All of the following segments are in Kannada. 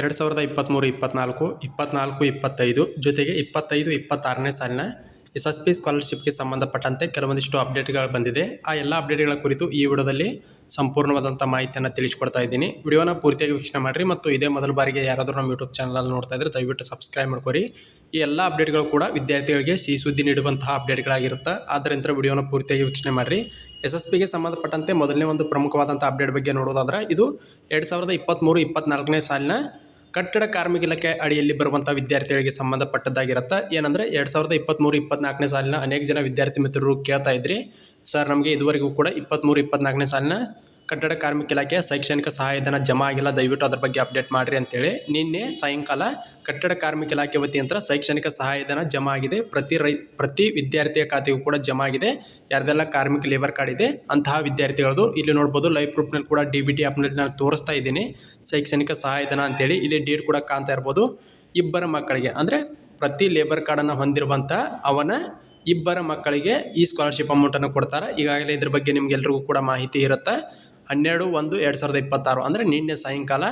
ಎರಡು ಸಾವಿರದ ಇಪ್ಪತ್ತ್ಮೂರು ಇಪ್ಪತ್ತ್ನಾಲ್ಕು ಇಪ್ಪತ್ತ್ನಾಲ್ಕು ಇಪ್ಪತ್ತೈದು ಜೊತೆಗೆ ಇಪ್ಪತ್ತೈದು, ಇಪ್ಪತ್ತಾರನೇ ಸಾಲಿನ ಎಸ್ ಎಸ್ ಪಿ ಸ್ಕಾಲರ್ಶಿಪ್ಗೆ ಸಂಬಂಧಪಟ್ಟಂತೆ ಕೆಲವೊಂದಿಷ್ಟು ಅಪ್ಡೇಟ್ಗಳು ಬಂದಿದೆ. ಆ ಎಲ್ಲ ಅಪ್ಡೇಟ್ಗಳ ಕುರಿತು ಈ ವಿಡಿಯೋದಲ್ಲಿ ಸಂಪೂರ್ಣವಾದಂಥ ಮಾಹಿತಿಯನ್ನು ತಿಳಿಸ್ಕೊಡ್ತಾ ಇದ್ದೀನಿ. ವಿಡಿಯೋನ ಪೂರ್ತಿಯಾಗಿ ವೀಕ್ಷಣೆ ಮಾಡಿರಿ ಮತ್ತು ಇದೇ ಮೊದಲ ಬಾರಿಗೆ ಯಾರಾದರೂ ನಮ್ಮ ಯೂಟ್ಯೂಬ್ ಚಾನಲಲ್ಲಿ ನೋಡ್ತಾ ಇದ್ದರೆ ದಯವಿಟ್ಟು ಸಬ್ಸ್ಕ್ರೈಬ್ ಮಾಡ್ಕೊರಿ. ಈ ಎಲ್ಲ ಅಪ್ಡೇಟ್ಗಳು ಕೂಡ ವಿದ್ಯಾರ್ಥಿಗಳಿಗೆ ಸಿಹಿ ಸುದ್ದಿ ನೀಡುವಂತಹ ಅಪ್ಡೇಟ್ಗಳಾಗಿರುತ್ತೆ ಆದ್ದರಿಂದ ವಿಡಿಯೋನ ಪೂರ್ತಿಯಾಗಿ ವೀಕ್ಷಣೆ ಮಾಡಿರಿ. ಎಸ್ ಎಸ್ ಪಿಗೆ ಸಂಬಂಧಪಟ್ಟಂತೆ ಮೊದಲನೇ ಒಂದು ಪ್ರಮುಖವಾದಂಥ ಅಪ್ಡೇಟ್ ಬಗ್ಗೆ ನೋಡೋದಾದ್ರೆ ಇದು ಎರಡು ಸಾವಿರದ ಇಪ್ಪತ್ತ್ಮೂರು ಇಪ್ಪತ್ನಾಲ್ಕನೇ ಸಾಲಿನ ಕಟ್ಟಡ ಕಾರ್ಮಿಕ ಇಲಾಖೆ ಅಡಿಯಲ್ಲಿ ಬರುವಂಥ ವಿದ್ಯಾರ್ಥಿಗಳಿಗೆ ಸಂಬಂಧಪಟ್ಟದ್ದಾಗಿರುತ್ತೆ. ಏನಂದರೆ ಎರಡು ಸಾವಿರದ ಇಪ್ಪತ್ತ್ಮೂರು ಇಪ್ಪತ್ನಾಲ್ಕನೇ ಸಾಲಿನ ಅನೇಕ ಜನ ವಿದ್ಯಾರ್ಥಿ ಮಿತ್ರರು ಕೇಳ್ತಾ ಇದ್ರಿ. ಸರ್, ನಮಗೆ ಇದುವರೆಗೂ ಕೂಡ ಇಪ್ಪತ್ತ್ಮೂರು ಇಪ್ಪತ್ನಾಲ್ಕನೇ ಸಾಲಿನ ಕಟ್ಟಡ ಕಾರ್ಮಿಕ ಇಲಾಖೆ ಶೈಕ್ಷಣಿಕ ಸಹಾಯಧನ ಜಮಾ ಆಗಿಲ್ಲ. ದಯವಿಟ್ಟು ಅದರ ಬಗ್ಗೆ ಅಪ್ಡೇಟ್ ಮಾಡಿರಿ ಅಂತೇಳಿ ನಿನ್ನೆ ಸಾಯಂಕಾಲ ಕಟ್ಟಡ ಕಾರ್ಮಿಕ ಇಲಾಖೆ ವತಿಯಂತರ ಶೈಕ್ಷಣಿಕ ಸಹಾಯಧನ ಜಮಾ ಆಗಿದೆ. ಪ್ರತಿ ರೈ, ಪ್ರತಿ ವಿದ್ಯಾರ್ಥಿಯ ಖಾತೆಗೂ ಕೂಡ ಜಮಾ ಆಗಿದೆ. ಯಾರ್ದೆಲ್ಲ ಕಾರ್ಮಿಕ ಲೇಬರ್ ಕಾರ್ಡ್ ಇದೆ ಅಂತಹ ವಿದ್ಯಾರ್ಥಿಗಳದು ಇಲ್ಲಿ ನೋಡ್ಬೋದು. ಲೈವ್ ಪ್ರೂಫ್ನಲ್ಲಿ ಕೂಡ ಡಿ ಬಿ ಟಿ ಆ್ಯಪ್ನಲ್ಲಿ ನಾನು ತೋರಿಸ್ತಾ ಇದ್ದೀನಿ. ಶೈಕ್ಷಣಿಕ ಸಹಾಯಧನ ಅಂತೇಳಿ ಇಲ್ಲಿ ಡೇಟ್ ಕೂಡ ಕಾಣ್ತಾ ಇರ್ಬೋದು. ಇಬ್ಬರ ಮಕ್ಕಳಿಗೆ, ಅಂದರೆ ಪ್ರತಿ ಲೇಬರ್ ಕಾರ್ಡನ್ನು ಹೊಂದಿರುವಂಥ ಅವನ ಇಬ್ಬರ ಮಕ್ಕಳಿಗೆ ಈ ಸ್ಕಾಲರ್ಶಿಪ್ ಅಮೌಂಟನ್ನು ಕೊಡ್ತಾರೆ. ಈಗಾಗಲೇ ಇದ್ರ ಬಗ್ಗೆ ನಿಮ್ಗೆಲ್ರಿಗೂ ಕೂಡ ಮಾಹಿತಿ ಇರುತ್ತೆ. ಹನ್ನೆರಡು, ಒಂದು, ಎರಡು ಸಾವಿರದ ಇಪ್ಪತ್ತಾರು. ಅಂದರೆ ನಿನ್ನೆ ಸಾಯಂಕಾಲ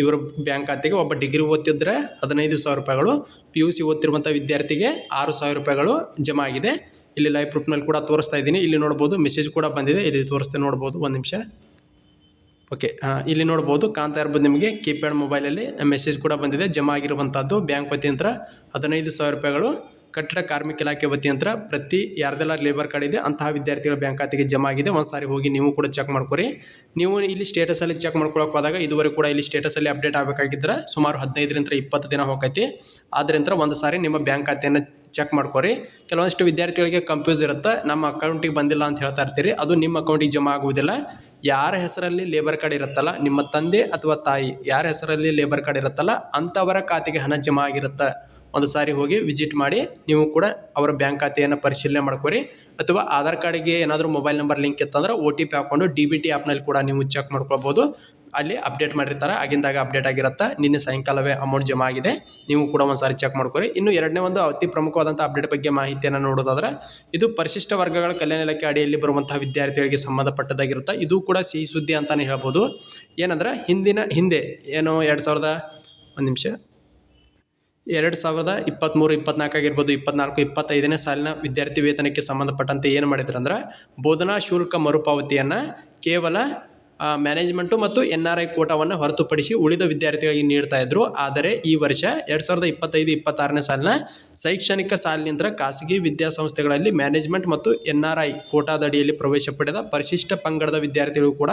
ಇವರು ಬ್ಯಾಂಕ್ ಖಾತೆಗೆ ಒಬ್ಬ ಡಿಗ್ರಿ ಓದ್ತಿದ್ರೆ ಹದಿನೈದು ಸಾವಿರ ರೂಪಾಯಿಗಳು, ಪಿ ಯು ಸಿ ಓದ್ತಿರುವಂಥ ವಿದ್ಯಾರ್ಥಿಗೆ ಆರು ಸಾವಿರ ರೂಪಾಯಿಗಳು ಜಮಾ ಆಗಿದೆ. ಇಲ್ಲಿ ಲೈವ್ ಪ್ರೂಫ್ನಲ್ಲಿ ಕೂಡ ತೋರಿಸ್ತಾ ಇದ್ದೀನಿ. ಇಲ್ಲಿ ನೋಡ್ಬೋದು ಮೆಸೇಜ್ ಕೂಡ ಬಂದಿದೆ. ಇಲ್ಲಿ ತೋರಿಸ್ತೇನೆ ನೋಡ್ಬೋದು. ಒಂದು ನಿಮಿಷ. ಓಕೆ ಇಲ್ಲಿ ನೋಡ್ಬೋದು ಕಾಣ್ತಾ ಇರ್ಬೋದು ನಿಮಗೆ ಕೀಪ್ಯಾಡ್ ಮೊಬೈಲಲ್ಲಿ ಮೆಸೇಜ್ ಕೂಡ ಬಂದಿದೆ. ಜಮಾ ಆಗಿರುವಂಥದ್ದು ಬ್ಯಾಂಕ್ ವತಿಯಂತ್ರ ಹದಿನೈದು ಸಾವಿರ ರೂಪಾಯಿಗಳು. ಕಟ್ಟಡ ಕಾರ್ಮಿಕ ಇಲಾಖೆ ವತಿಯಂತ ಪ್ರತಿ ಯಾರ್ದೆಲ್ಲ ಲೇಬರ್ ಕಾರ್ಡ್ ಇದೆ, ಅಂತಹ ವಿದ್ಯಾರ್ಥಿಗಳ ಬ್ಯಾಂಕ್ ಖಾತೆಗೆ ಜಮಾ ಆಗಿದೆ. ಒಂದು ಸಾರಿ ಹೋಗಿ ನೀವು ಕೂಡ ಚೆಕ್ ಮಾಡ್ಕೊರಿ. ನೀವು ಇಲ್ಲಿ ಸ್ಟೇಟಸಲ್ಲಿ ಚೆಕ್ ಮಾಡ್ಕೊಳಕ್ಕೆ ಹೋದಾಗ ಇದುವರೆಗೂ ಕೂಡ ಇಲ್ಲಿ ಸ್ಟೇಟಸಲ್ಲಿ ಅಪ್ಡೇಟ್ ಆಗಬೇಕಾಗಿದ್ರೆ ಸುಮಾರು ಹದಿನೈದರಿಂದ ಇಪ್ಪತ್ತು ದಿನ ಹೋಗೈತಿ. ಆದ್ರಿಂದ ಒಂದು ಸಾರಿ ನಿಮ್ಮ ಬ್ಯಾಂಕ್ ಖಾತೆಯನ್ನು ಚೆಕ್ ಮಾಡ್ಕೊರಿ. ಕೆಲವೊಂದಿಷ್ಟು ವಿದ್ಯಾರ್ಥಿಗಳಿಗೆ ಕನ್ಫ್ಯೂಸ್ ಇರುತ್ತೆ, ನಮ್ಮ ಅಕೌಂಟಿಗೆ ಬಂದಿಲ್ಲ ಅಂತ ಹೇಳ್ತಾ ಇರ್ತೀರಿ. ಅದು ನಿಮ್ಮ ಅಕೌಂಟಿಗೆ ಜಮಾ ಆಗುವುದಿಲ್ಲ. ಯಾರ ಹೆಸರಲ್ಲಿ ಲೇಬರ್ ಕಾರ್ಡ್ ಇರುತ್ತಲ್ಲ, ನಿಮ್ಮ ತಂದೆ ಅಥವಾ ತಾಯಿ, ಯಾರ ಹೆಸರಲ್ಲಿ ಲೇಬರ್ ಕಾರ್ಡ್ ಇರುತ್ತಲ್ಲ, ಅಂಥವರ ಖಾತೆಗೆ ಹಣ ಜಮಾ ಆಗಿರುತ್ತೆ? ಒಂದು ಸಾರಿ ಹೋಗಿ ವಿಸಿಟ್ ಮಾಡಿ ನೀವು ಕೂಡ ಅವರ ಬ್ಯಾಂಕ್ ಖಾತೆಯನ್ನು ಪರಿಶೀಲನೆ ಮಾಡ್ಕೊರಿ. ಅಥವಾ ಆಧಾರ್ ಕಾರ್ಡಿಗೆ ಏನಾದರೂ ಮೊಬೈಲ್ ನಂಬರ್ ಲಿಂಕ್ ಇತ್ತಂದ್ರೆ ಒ ಟಿ ಪಿ ಹಾಕ್ಕೊಂಡು ಡಿ ಬಿ ಟಿ ಆ್ಯಪ್ನಲ್ಲಿ ಕೂಡ ನೀವು ಚೆಕ್ ಮಾಡ್ಕೊಳ್ಬೋದು. ಅಲ್ಲಿ ಅಪ್ಡೇಟ್ ಮಾಡಿರ್ತಾರೆ, ಆಗಿಂದಾಗ ಅಪ್ಡೇಟ್ ಆಗಿರುತ್ತೆ, ನಿನ್ನೆ ಸಾಯಂಕಾಲವೇ ಅಮೌಂಟ್ ಜಮಾ ಆಗಿದೆ. ನೀವು ಕೂಡ ಒಂದು ಸಾರಿ ಚೆಕ್ ಮಾಡ್ಕೊರಿ. ಇನ್ನು ಎರಡನೇ ಒಂದು ಅತಿ ಪ್ರಮುಖವಾದಂಥ ಅಪ್ಡೇಟ್ ಬಗ್ಗೆ ಮಾಹಿತಿಯನ್ನು ನೋಡೋದಾದ್ರೆ, ಇದು ಪರಿಶಿಷ್ಟ ವರ್ಗಗಳ ಕಲ್ಯಾಣ ಇಲಾಖೆ ಅಡಿಯಲ್ಲಿ ಬರುವಂತಹ ವಿದ್ಯಾರ್ಥಿಗಳಿಗೆ ಸಂಬಂಧಪಟ್ಟದ್ದಾಗಿರುತ್ತೆ. ಇದು ಕೂಡ ಸಿಹಿ ಸುದ್ದಿ ಅಂತಲೇ ಹೇಳ್ಬೋದು. ಏನಂದ್ರೆ ಹಿಂದಿನ, ಹಿಂದೆ, ಏನು ಎರಡು ಸಾವಿರದ, ಒಂದು ನಿಮಿಷ. ಎರಡು ಸಾವಿರದ ಇಪ್ಪತ್ತ್ಮೂರು ಇಪ್ಪತ್ನಾಲ್ಕು ಆಗಿರ್ಬೋದು, ಇಪ್ಪತ್ನಾಲ್ಕು, ಇಪ್ಪತ್ತೈದನೇ ಸಾಲಿನ ವಿದ್ಯಾರ್ಥಿ ವೇತನಕ್ಕೆ ಸಂಬಂಧಪಟ್ಟಂತೆ ಏನು ಮಾಡಿದ್ರು ಅಂದ್ರೆ ಬೋಧನಾ ಶುಲ್ಕ ಮರುಪಾವತಿಯನ್ನು ಕೇವಲ ಮ್ಯಾನೇಜ್ಮೆಂಟು ಮತ್ತು ಎನ್ ಆರ್ ಐ ಕೋಟಾವನ್ನು ಹೊರತುಪಡಿಸಿ ಉಳಿದ ವಿದ್ಯಾರ್ಥಿಗಳಿಗೆ ನೀಡ್ತಾ ಇದ್ರು. ಆದರೆ ಈ ವರ್ಷ ಎರಡು ಸಾವಿರದ ಇಪ್ಪತ್ತೈದು, ಇಪ್ಪತ್ತಾರನೇ ಸಾಲಿನ ಶೈಕ್ಷಣಿಕ ಸಾಲಿನಿಂದ ಖಾಸಗಿ ವಿದ್ಯಾಸಂಸ್ಥೆಗಳಲ್ಲಿ ಮ್ಯಾನೇಜ್ಮೆಂಟ್ ಮತ್ತು ಎನ್ ಆರ್ ಐ ಕೋಟಾದಡಿಯಲ್ಲಿ ಪ್ರವೇಶ ಪಡೆದ ಪರಿಶಿಷ್ಟ ಪಂಗಡದ ವಿದ್ಯಾರ್ಥಿಗಳು ಕೂಡ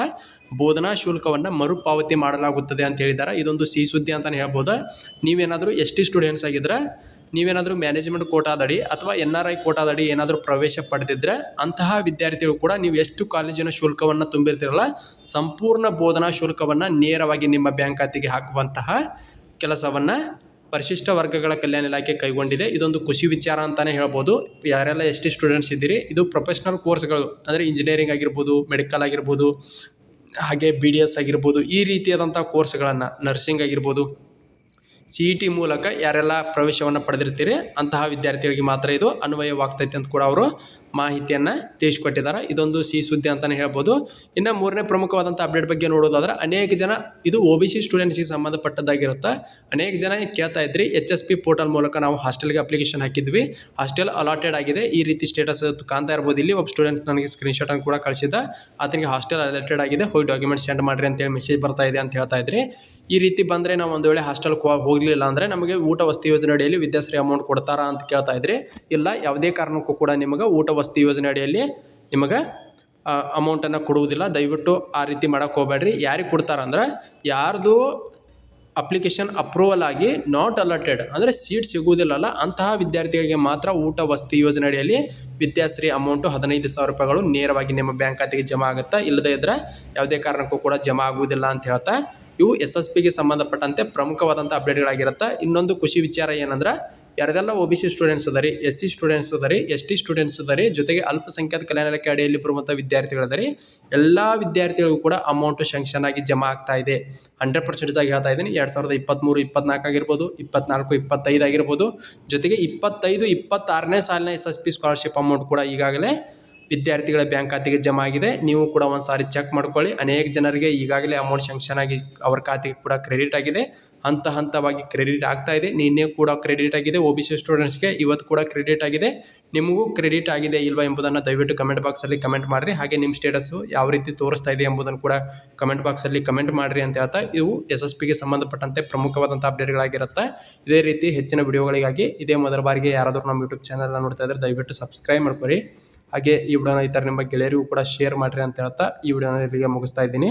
ಬೋಧನಾ ಶುಲ್ಕವನ್ನು ಮರುಪಾವತಿ ಮಾಡಲಾಗುತ್ತದೆ ಅಂತ ಹೇಳಿದ್ದಾರೆ. ಇದೊಂದು ಸಿಹಿ ಸುದ್ದಿ ಅಂತಲೇ ಹೇಳ್ಬೋದು. ನೀವೇನಾದರೂ ಎಸ್ ಟಿ ಸ್ಟೂಡೆಂಟ್ಸ್ ಆಗಿದ್ರೆ ನೀವೇನಾದರೂ ಮ್ಯಾನೇಜ್ಮೆಂಟ್ ಕೋಟಾದಡಿ ಅಥವಾ ಎನ್ ಆರ್ ಐ ಕೋಟಾದಡಿ ಏನಾದರೂ ಪ್ರವೇಶ ಪಡೆದಿದ್ದರೆ ಅಂತಹ ವಿದ್ಯಾರ್ಥಿಗಳು ಕೂಡ ನೀವು ಎಷ್ಟು ಕಾಲೇಜಿನ ಶುಲ್ಕವನ್ನು ತುಂಬಿರ್ತೀರಲ್ಲ ಸಂಪೂರ್ಣ ಬೋಧನಾ ಶುಲ್ಕವನ್ನು ನೇರವಾಗಿ ನಿಮ್ಮ ಬ್ಯಾಂಕ್ ಖಾತೆಗೆ ಹಾಕುವಂತಹ ಕೆಲಸವನ್ನು ಪರಿಶಿಷ್ಟ ವರ್ಗಗಳ ಕಲ್ಯಾಣ ಇಲಾಖೆ ಕೈಗೊಂಡಿದೆ. ಇದೊಂದು ಖುಷಿ ವಿಚಾರ ಅಂತಲೇ ಹೇಳ್ಬೋದು. ಯಾರೆಲ್ಲ ಎಷ್ಟು ಸ್ಟೂಡೆಂಟ್ಸ್ ಇದ್ದೀರಿ, ಇದು ಪ್ರೊಫೆಷ್ನಲ್ ಕೋರ್ಸ್ಗಳು ಅಂದರೆ ಇಂಜಿನಿಯರಿಂಗ್ ಆಗಿರ್ಬೋದು ಮೆಡಿಕಲ್ ಆಗಿರ್ಬೋದು, ಹಾಗೆ ಬಿ ಡಿ ಎಸ್ ಆಗಿರ್ಬೋದು, ಈ ರೀತಿಯಾದಂಥ ಕೋರ್ಸ್ಗಳನ್ನು ನರ್ಸಿಂಗ್ ಆಗಿರ್ಬೋದು ಸಿ ಇ ಟಿ ಮೂಲಕ ಯಾರೆಲ್ಲ ಪ್ರವೇಶವನ್ನು ಪಡೆದಿರ್ತೀರಿ, ಅಂತಹ ವಿದ್ಯಾರ್ಥಿಗಳಿಗೆ ಮಾತ್ರ ಇದು ಅನ್ವಯವಾಗ್ತೈತೆ ಅಂತ ಕೂಡ ಅವರು ಮಾಹಿತಿಯನ್ನು ತಿಳಿಸ್ಕೊಟ್ಟಿದ್ದಾರೆ. ಇದೊಂದು ಸಿಹಿ ಸುದ್ದಿ ಅಂತಲೇ ಹೇಳ್ಬೋದು. ಇನ್ನು ಮೂರನೇ ಪ್ರಮುಖವಾದಂಥ ಅಪ್ಡೇಟ್ ಬಗ್ಗೆ ನೋಡೋದಾದ್ರೆ, ಅನೇಕ ಜನ ಇದು ಒ ಬಿ ಸಿ ಸ್ಟೂಡೆಂಟ್ಸಿಗೆ ಸಂಬಂಧಪಟ್ಟದ್ದಾಗಿರುತ್ತೆ. ಅನೇಕ ಜನ ಕೇಳ್ತಾ ಇದ್ರಿ ಎಚ್ ಎಸ್ ಪಿ ಪೋರ್ಟಲ್ ಮೂಲಕ ನಾವು ಹಾಸ್ಟೆಲ್ಗೆ ಅಪ್ಲಿಕೇಶನ್ ಹಾಕಿದ್ವಿ. ಹಾಸ್ಟೆಲ್ ಅಲಾಟೆಡ್ ಆಗಿದೆ. ಈ ರೀತಿ ಸ್ಟೇಟಸ್ ಕಾಣ್ತಾ ಇರ್ಬೋದು. ಇಲ್ಲಿ ಒಬ್ಬ ಸ್ಟೂಡೆಂಟ್ ನನಗೆ ಸ್ಕ್ರೀನ್ಶಾಟನ್ನು ಕೂಡ ಕಳಿಸಿದ್ದ. ಆತನಿಗೆ ಹಾಸ್ಟೆಲ್ ಅಲಾಟೆಡ್ ಆಗಿದೆ. ಹೋಗಿ ಡಾಕ್ಯುಮೆಂಟ್ ಸೆಂಡ್ ಮಾಡಿರಿ ಅಂತೇಳಿ ಮೆಸೇಜ್ ಬರ್ತಾ ಇದೆ ಅಂತ ಹೇಳ್ತಾ ಇದ್ರಿ. ಈ ರೀತಿ ಬಂದರೆ ನಾವು ಒಂದು ವೇಳೆ ಹಾಸ್ಟೆಲ್ ಹೋಗಲಿಲ್ಲ ಅಂದರೆ ನಮಗೆ ಊಟ ವಸತಿ ಯೋಜನೆ ಅಡಿಯಲ್ಲಿ ವಿದ್ಯಾಶ್ರೀ ಅಮೌಂಟ್ ಕೊಡ್ತಾರಾ ಅಂತ ಕೇಳ್ತಾ ಇದ್ರಿ. ಇಲ್ಲ, ಯಾವುದೇ ಕಾರಣಕ್ಕೂ ಕೂಡ ನಿಮಗೆ ಊಟ ವಸತಿ ಯೋಜನೆ ಅಡಿಯಲ್ಲಿ ನಿಮಗೆ ಅಮೌಂಟನ್ನು ಕೊಡುವುದಿಲ್ಲ. ದಯವಿಟ್ಟು ಆ ರೀತಿ ಮಾಡೋಕ್ಕೆ ಹೋಗಬೇಡ್ರಿ. ಯಾರಿಗೆ ಕೊಡ್ತಾರಂದ್ರೆ ಯಾರ್ದು ಅಪ್ಲಿಕೇಶನ್ ಅಪ್ರೂವಲ್ ಆಗಿ ನಾಟ್ ಅಲರ್ಟೆಡ್ ಅಂದರೆ ಸೀಟ್ ಸಿಗುವುದಿಲ್ಲಲ್ಲ, ಅಂತಹ ವಿದ್ಯಾರ್ಥಿಗಳಿಗೆ ಮಾತ್ರ ಊಟ, ವಸತಿ ಯೋಜನೆ ಅಡಿಯಲ್ಲಿ ವಿದ್ಯಾಶ್ರೀ ಅಮೌಂಟು ಹದಿನೈದು ಸಾವಿರ ರೂಪಾಯಿಗಳು ನೇರವಾಗಿ ನಿಮ್ಮ ಬ್ಯಾಂಕ್ ಖಾತೆಗೆ ಜಮಾ ಆಗುತ್ತಾ. ಇಲ್ಲದೇ ಇದ್ದರೆ ಯಾವುದೇ ಕಾರಣಕ್ಕೂ ಕೂಡ ಜಮಾ ಆಗುವುದಿಲ್ಲ ಅಂತ ಹೇಳ್ತಾ, ಇವು ಎಸ್ ಎಸ್ ಪಿಗೆ ಸಂಬಂಧಪಟ್ಟಂತೆ ಪ್ರಮುಖವಾದಂಥ ಅಪ್ಡೇಟ್ಗಳಾಗಿರುತ್ತೆ ಇನ್ನೊಂದು ಖುಷಿ ವಿಚಾರ ಏನಂದ್ರೆ ಯಾರ್ದೆಲ್ಲ ಒ ಬಿ ಸಿ ಸ್ಟೂಡೆಂಟ್ಸ್ ಅದರಿ ಎಸ್ ಸಿ ಸ್ಟೂಡೆಂಟ್ಸ್ ಅದರಿ ಎಸ್ ಟಿ ಸ್ಟೂಡೆಂಟ್ಸ್ ಅದರಿ, ಜೊತೆಗೆ ಅಲ್ಪಸಂಖ್ಯಾತ ಕಲ್ಯಾಣ ಇಲಾಖೆ ಅಡಿಯಲ್ಲಿ ಬರುವಂಥ ವಿದ್ಯಾರ್ಥಿಗಳದರಿ ಎಲ್ಲ ವಿದ್ಯಾರ್ಥಿಗಳಿಗೂ ಕೂಡ ಅಮೌಂಟು ಶಾಂಕ್ಷನ್ ಆಗಿ ಜಮಾ ಆಗ್ತಾ ಇದೆ. ಹಂಡ್ರೆಡ್ ಪರ್ಸೆಂಟೇಜ್ ಆಗಿ ಹೇಳ್ತಾ ಇದ್ದೀನಿ. ಎರಡು ಸಾವಿರದ ಇಪ್ಪತ್ತ್ಮೂರು ಇಪ್ಪತ್ನಾಲ್ಕು ಆಗಿರ್ಬೋದು, ಇಪ್ಪತ್ನಾಲ್ಕು, ಇಪ್ಪತ್ತೈದು ಆಗಿರ್ಬೋದು, ಜೊತೆಗೆ ಇಪ್ಪತ್ತೈದು, ಇಪ್ಪತ್ತಾರನೇ ಸಾಲಿನ S S P scholarship amount ಕೂಡ ಈಗಾಗಲೇ ವಿದ್ಯಾರ್ಥಿಗಳ ಬ್ಯಾಂಕ್ ಖಾತೆಗೆ ಜಮಾ ಆಗಿದೆ. ನೀವು ಕೂಡ ಒಂದು ಸಾರಿ ಚೆಕ್ ಮಾಡ್ಕೊಳ್ಳಿ. ಅನೇಕ ಜನರಿಗೆ ಈಗಾಗಲೇ ಅಮೌಂಟ್ ಶಾಂಕ್ಷನ್ ಆಗಿ ಅವ್ರ ಖಾತೆಗೆ ಕೂಡ ಕ್ರೆಡಿಟ್ ಆಗಿದೆ. ಹಂತ ಹಂತವಾಗಿ ಕ್ರೆಡಿಟ್ ಆಗ್ತಾ ಇದೆ. ನಿನ್ನೆ ಕೂಡ ಕ್ರೆಡಿಟ್ ಆಗಿದೆ. ಒ ಬಿ ಸಿ ಸ್ಟೂಡೆಂಟ್ಸ್ಗೆ ಇವತ್ತು ಕೂಡ ಕ್ರೆಡಿಟ್ ಆಗಿದೆ. ನಿಮಗೂ ಕ್ರೆಡಿಟ್ ಆಗಿದೆ ಇಲ್ವಾ ಎಂಬುದನ್ನು ದಯವಿಟ್ಟು ಕಮೆಂಟ್ ಬಾಕ್ಸಲ್ಲಿ ಕಮೆಂಟ್ ಮಾಡಿರಿ. ಹಾಗೆ ನಿಮ್ಮ ಸ್ಟೇಟಸ್ಸು ಯಾವ ರೀತಿ ತೋರಿಸ್ತಾ ಇದೆ ಎಂಬುದನ್ನು ಕೂಡ ಕಮೆಂಟ್ ಬಾಕ್ಸಲ್ಲಿ ಕಮೆಂಟ್ ಮಾಡಿರಿ ಅಂತ ಹೇಳ್ತಾ ಇವು ಎಸ್ ಎಸ್ ಪಿಗೆ ಸಂಬಂಧಪಟ್ಟಂತೆ ಪ್ರಮುಖವಾದಂಥ ಅಪ್ಡೇಟ್ಗಳಾಗಿರುತ್ತೆ ಇದೇ ರೀತಿ ಹೆಚ್ಚಿನ ವಿಡಿಯೋಗಳಿಗಾಗಿ ಇದೇ ಮೊದಲ ಬಾರಿಗೆ ಯಾರಾದರೂ ನಮ್ಮ ಯೂಟ್ಯೂಬ್ ಚಾನಲ್ನ ನೋಡ್ತಾ ಇದ್ದರೆ ದಯವಿಟ್ಟು ಸಬ್ಸ್ಕ್ರೈಬ್ ಮಾಡ್ಕೊರಿ. ಹಾಗೆ ಈ ವಿಡಿಯೋನ ಈ ಥರ ನಿಮ್ಮ ಗೆಳೆಯರಿಗೂ ಕೂಡ ಶೇರ್ ಮಾಡಿರಿ ಅಂತ ಹೇಳ್ತಾ ಈ ವಿಡಿಯೋನ ಇಲ್ಲಿಗೆ ಮುಗಿಸ್ತಾ ಇದ್ದೀನಿ.